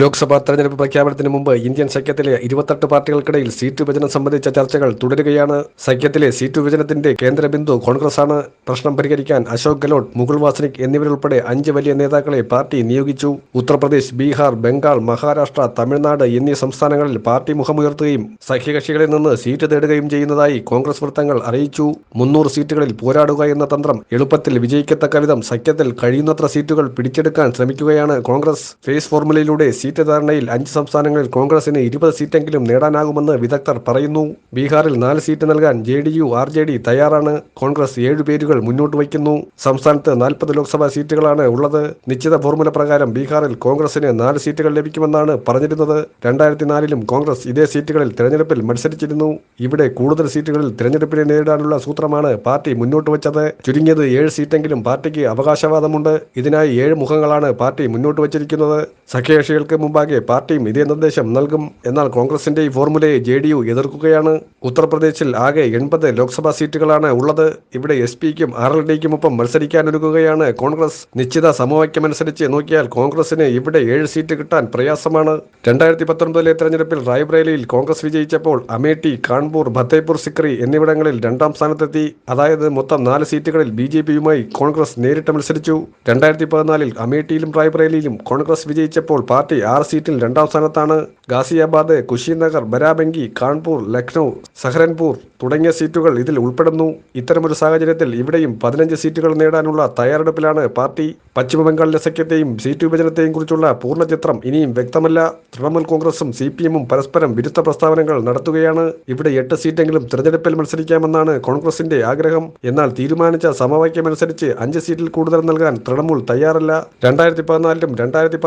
ലോക്സഭാ തെരഞ്ഞെടുപ്പ് പ്രഖ്യാപനത്തിന് മുമ്പ് ഇന്ത്യൻ സഖ്യത്തിലെ ഇരുപത്തെട്ട് പാർട്ടികൾക്കിടയിൽ സീറ്റ് വിഭജനം സംബന്ധിച്ച ചർച്ചകൾ തുടരുകയാണ്. സഖ്യത്തിലെ സീറ്റ് വിഭജനത്തിന്റെ കേന്ദ്ര ബിന്ദു കോൺഗ്രസാണ് പ്രശ്നം പരിഹരിക്കാൻ അശോക് ഗെലോട്ട് മുകുൾ വാസ്നിക് എന്നിവരുൾപ്പെടെ അഞ്ച് വലിയ നേതാക്കളെ പാർട്ടി നിയോഗിച്ചു. ഉത്തർപ്രദേശ് ബീഹാർ ബംഗാൾ മഹാരാഷ്ട്ര തമിഴ്നാട് എന്നീ സംസ്ഥാനങ്ങളിൽ പാർട്ടി മുഖമുയർത്തുകയും സഖ്യകക്ഷികളിൽ നിന്ന് സീറ്റ് തേടുകയും ചെയ്യുന്നതായി കോൺഗ്രസ് വൃത്തങ്ങൾ അറിയിച്ചു. മുന്നൂറ് സീറ്റുകളിൽ പോരാടുക എന്ന തന്ത്രം എളുപ്പത്തിൽ വിജയിക്കത്തക്ക വിധം സഖ്യത്തിൽ കഴിയുന്നത്ര സീറ്റുകൾ പിടിച്ചെടുക്കാൻ ശ്രമിക്കുകയാണ് കോൺഗ്രസ്. ഫേസ് ഫോർമുലയിലൂടെ സീറ്റ് ധാരണയിൽ അഞ്ച് സംസ്ഥാനങ്ങളിൽ കോൺഗ്രസിന് ഇരുപത് സീറ്റെങ്കിലും നേടാനാകുമെന്ന് വിദഗ്ധർ പറയുന്നു. ബീഹാറിൽ നാല് സീറ്റ് നൽകാൻ J D U R J D തയ്യാറാണ്. കോൺഗ്രസ് ഏഴ് പേരുകൾ മുന്നോട്ട് വയ്ക്കുന്നു. സംസ്ഥാനത്ത് നാൽപ്പത് ലോക്സഭാ സീറ്റുകളാണ് ഉള്ളത്. നിശ്ചിത ഫോർമുല പ്രകാരം ബീഹാറിൽ കോൺഗ്രസിന് നാല് സീറ്റുകൾ ലഭിക്കുമെന്നാണ് പറഞ്ഞിരുന്നത്. രണ്ടായിരത്തി നാലിലും കോൺഗ്രസ് ഇതേ സീറ്റുകളിൽ തെരഞ്ഞെടുപ്പിൽ മത്സരിച്ചിരുന്നു. ഇവിടെ കൂടുതൽ സീറ്റുകളിൽ തെരഞ്ഞെടുപ്പിനെ നേരിടാനുള്ള സൂത്രമാണ് പാർട്ടി മുന്നോട്ട് വച്ചത്. ചുരുങ്ങിയത് ഏഴ് സീറ്റെങ്കിലും പാർട്ടിക്ക് അവകാശവാദമുണ്ട്. ഇതിനായി ഏഴ് മുഖങ്ങളാണ് പാർട്ടി മുന്നോട്ട് വച്ചിരിക്കുന്നത്. സഖ്യകക്ഷികൾക്ക് മുമ്പാകെ പാർട്ടിയും ഇതേ നിർദ്ദേശം നൽകും എന്നാൽ കോൺഗ്രസിന്റെ ഈ ഫോർമുലയെ ജെ ഡി യു എതിർക്കുകയാണ്. ഉത്തർപ്രദേശിൽ ആകെ എൺപത് ലോക്സഭാ സീറ്റുകളാണ് ഉള്ളത്. ഇവിടെ എസ് പിക്കും ആർ എൽ ഡിക്കുമൊപ്പം മത്സരിക്കാനൊരുങ്ങുകയാണ് കോൺഗ്രസ്. നിശ്ചിത സമവാക്യമനുസരിച്ച് നോക്കിയാൽ കോൺഗ്രസിന് ഇവിടെ ഏഴ് സീറ്റ് കിട്ടാൻ പ്രയാസമാണ്. രണ്ടായിരത്തി പത്തൊൻപതിലെ തെരഞ്ഞെടുപ്പിൽ റായ്ബ്രേലിയിൽ കോൺഗ്രസ് വിജയിച്ചപ്പോൾ അമേഠി കാൺപൂർ ഫത്തേപൂർ സിക്രി എന്നിവിടങ്ങളിൽ രണ്ടാം സ്ഥാനത്തെത്തി. അതായത് മൊത്തം നാല് സീറ്റുകളിൽ ബി ജെ പിയുമായി കോൺഗ്രസ് നേരിട്ട് മത്സരിച്ചു. രണ്ടായിരത്തി പതിനാലിൽ അമേഠിയിലും റായ്ബ്രേലിയിലും കോൺഗ്രസ് വിജയിച്ചപ്പോൾ പാർട്ടി ആറ് സീറ്റിൽ രണ്ടാം സ്ഥാനത്താണ്. ഗാസിയാബാദ് കുശിനഗർ ബരാബങ്കി കാൺപൂർ ലക്നൗ സഹരൻപൂർ തുടങ്ങിയ സീറ്റുകൾ ഇതിൽ ഉൾപ്പെടുന്നു. ഇത്തരമൊരു സാഹചര്യത്തിൽ ഇവിടെയും പതിനഞ്ച് സീറ്റുകൾ നേടാനുള്ള തയ്യാറെടുപ്പിലാണ് പാർട്ടി. പശ്ചിമബംഗാളിലെ സഖ്യത്തെയും സീറ്റ് വിഭജനത്തെയും കുറിച്ചുള്ള പൂർണ ചിത്രം ഇനിയും വ്യക്തമല്ല. തൃണമൂൽ കോൺഗ്രസും സി പി എമ്മും പരസ്പരം വിരുദ്ധ പ്രസ്താവനകൾ നടത്തുകയാണ്. ഇവിടെ എട്ട് സീറ്റെങ്കിലും തെരഞ്ഞെടുപ്പിൽ മത്സരിക്കാമെന്നാണ് കോൺഗ്രസിന്റെ ആഗ്രഹം. എന്നാൽ തീരുമാനിച്ച സമവാക്യമനുസരിച്ച് അഞ്ച് സീറ്റിൽ കൂടുതൽ നൽകാൻ തൃണമൂൽ തയ്യാറല്ല. രണ്ടായിരത്തി പതിനാലിലും രണ്ടായിരത്തി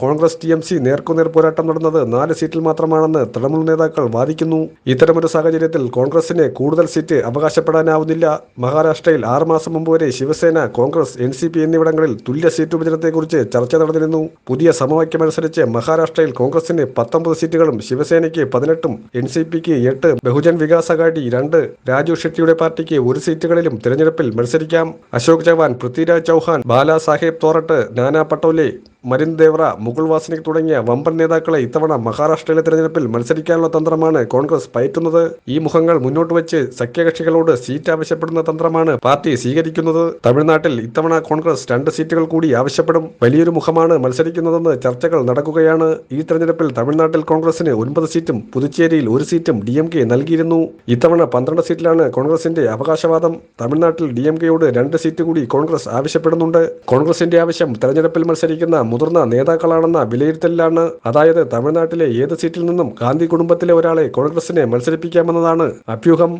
കോൺഗ്രസ് ടി എം സി നേർക്കുനേർ പോരാട്ടം നടന്നത് നാല് സീറ്റിൽ മാത്രമാണെന്ന് തൃണമൂൽ നേതാക്കൾ വാദിക്കുന്നു. ഇത്തരമൊരു സാഹചര്യത്തിൽ കോൺഗ്രസിന് കൂടുതൽ സീറ്റ് അവകാശപ്പെടാനാവുന്നില്ല. മഹാരാഷ്ട്രയിൽ ആറ് മാസം മുമ്പ് വരെ Shiv Sena Congress N C P എന്നിവിടങ്ങളിൽ തുല്യ സീറ്റ് വിഭജനത്തെക്കുറിച്ച് ചർച്ച നടന്നിരുന്നു. പുതിയ സമവാക്യമനുസരിച്ച് മഹാരാഷ്ട്രയിൽ കോൺഗ്രസിന് പത്തൊമ്പത് സീറ്റുകളും ശിവസേനയ്ക്ക് പതിനെട്ടും എൻ സി പിക്ക് എട്ട് ബഹുജൻ വികാസ് അഘാടി രണ്ട് രാജു ഷെട്ടിയുടെ പാർട്ടിക്ക് ഒരു സീറ്റുകളിലും തിരഞ്ഞെടുപ്പിൽ മത്സരിക്കാം. അശോക് ചവാൻ പൃഥ്വിരാജ് ചൗഹാൻ ബാലാ സാഹേബ് തോറട്ട് നാനാ പട്ടോലെ മരിൻ ദേവ്ര മുകുൾ വാസ്നിക് തുടങ്ങിയ വമ്പൻ നേതാക്കളെ ഇത്തവണ മഹാരാഷ്ട്രയിലെ തെരഞ്ഞെടുപ്പിൽ മത്സരിക്കാനുള്ള തന്ത്രമാണ് കോൺഗ്രസ് പയറ്റുന്നത്. ഈ മുഖങ്ങൾ മുന്നോട്ട് വെച്ച് സഖ്യകക്ഷികളോട് സീറ്റ് ആവശ്യപ്പെടുന്ന തന്ത്രമാണ് പാർട്ടി സ്വീകരിക്കുന്നത്. തമിഴ്നാട്ടിൽ ഇത്തവണ കോൺഗ്രസ് രണ്ട് സീറ്റുകൾ കൂടി ആവശ്യപ്പെടും. വലിയൊരു മുഖമാണ് മത്സരിക്കുന്നതെന്ന് ചർച്ചകൾ നടക്കുകയാണ്. ഈ തെരഞ്ഞെടുപ്പിൽ തമിഴ്നാട്ടിൽ കോൺഗ്രസിന് ഒൻപത് സീറ്റും പുതുച്ചേരിയിൽ ഒരു സീറ്റും ഡി എം കെ നൽകിയിരുന്നു. ഇത്തവണ പന്ത്രണ്ട് സീറ്റിലാണ് കോൺഗ്രസിന്റെ അവകാശവാദം. തമിഴ്നാട്ടിൽ ഡി എം കെയോട് രണ്ട് സീറ്റ് കൂടി കോൺഗ്രസ് ആവശ്യപ്പെടുന്നുണ്ട്. കോൺഗ്രസിന്റെ ആവശ്യം തെരഞ്ഞെടുപ്പിൽ മത്സരിക്കുന്ന മുതിർന്ന നേതാക്കളാണെന്ന വിലയിരുത്തലിലാണ്. അതായത് തമിഴ്നാട്ടിലെ ഏത് സീറ്റിൽ നിന്നും ഗാന്ധി കുടുംബത്തിലെ ഒരാളെ കോൺഗ്രസിനെ മത്സരിപ്പിക്കാമെന്നതാണ് അഭ്യൂഹം.